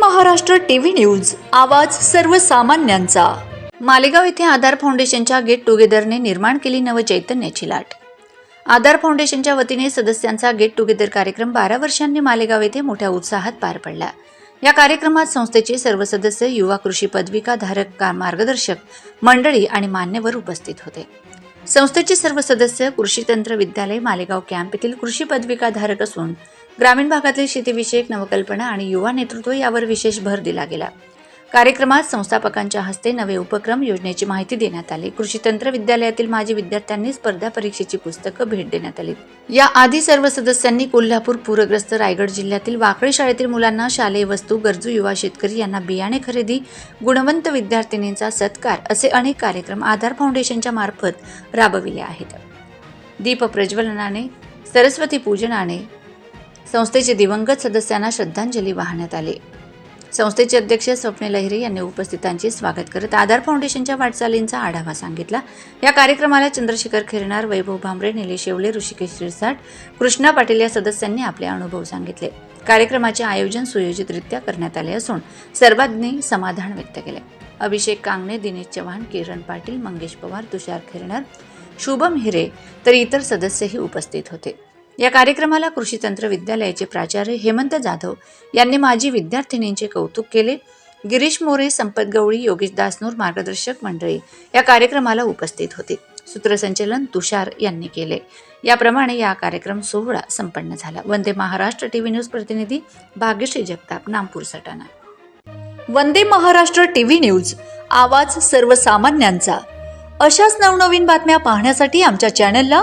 Maharashtra TV news आवाज सर्वसामान्यांचा. मालेगाव येथे आधार फाउंडेशनच्या गेट टुगेदरने निर्माण केली नवचैतन्याची लाट. आधार फाउंडेशनच्या वतीने सदस्यांचा गेट टुगेदर कार्यक्रम बारा वर्षांनी मालेगाव येथे मोठ्या उत्साहात पार पडला. या कार्यक्रमात संस्थेचे सर्व सदस्य युवा कृषी पदविका धारक का मार्गदर्शक मंडळी आणि मान्यवर उपस्थित होते. संस्थेचे सर्व सदस्य कृषी तंत्र विद्यालय मालेगाव कॅम्प येथील कृषी पदविका धारक असून ग्रामीण भागातील शेतीविषयक नवकल्पना आणि युवा नेतृत्व यावर विशेष भर दिला गेला. कार्यक्रमात संस्थापकांच्या हस्ते नवे उपक्रम योजनेची माहिती देण्यात आली. कृषी तंत्र विद्यालयातील माजी विद्यार्थ्यांनी स्पर्धा परीक्षेची पुस्तकं भेट देण्यात आली. या आधी सर्व सदस्यांनी कोल्हापूर पूरग्रस्त रायगड जिल्ह्यातील वाकळे शाळेतील मुलांना शालेय वस्तू गरजू युवा शेतकरी यांना बियाणे खरेदी गुणवंत विद्यार्थिनींचा सत्कार असे अनेक कार्यक्रम आधार फाउंडेशनच्या मार्फत राबविले आहेत. दीप प्रज्वलनाने सरस्वती पूजनाने संस्थेचे दिवंगत सदस्यांना श्रद्धांजली वाहण्यात आली. संस्थेचे अध्यक्ष स्वप्ने लहिरे यांनी उपस्थितांचे स्वागत करत आधार फाउंडेशनच्या वाटचालींचा आढावा सांगितला. या कार्यक्रमाला चंद्रशेखर खिरणार वैभव भांबरे निलेश येवले ऋषिकेश शिरसाट कृष्णा पाटील या सदस्यांनी आपले अनुभव सांगितले. कार्यक्रमाचे आयोजन सुयोजितरित्या करण्यात आले असून सर्वांनी समाधान व्यक्त केले. अभिषेक कांगणे दिनेश चव्हाण किरण पाटील मंगेश पवार तुषार खिरणार शुभम हिरे तर इतर सदस्यही उपस्थित होते. या कार्यक्रमाला कृषी तंत्र विद्यालयाचे प्राचार्य हेमंत जाधव यांनी माजी विद्यार्थिनींचे कौतुक केले. गिरीश मोरे संपत गवळी योगेश दासनूर मार्गदर्शक मंडळी या कार्यक्रमाला उपस्थित होते. सूत्रसंचलन तुषार यांनी केले. याप्रमाणे या कार्यक्रम सोहळा संपन्न झाला. वंदे महाराष्ट्र टीव्ही न्यूज प्रतिनिधी भाग्यश्री जगताप नामपूर सटाणा. वंदे महाराष्ट्र टीव्ही न्यूज आवाज सर्वसामान्यांचा. अशाच नवनवीन बातम्या पाहण्यासाठी आमच्या चॅनलला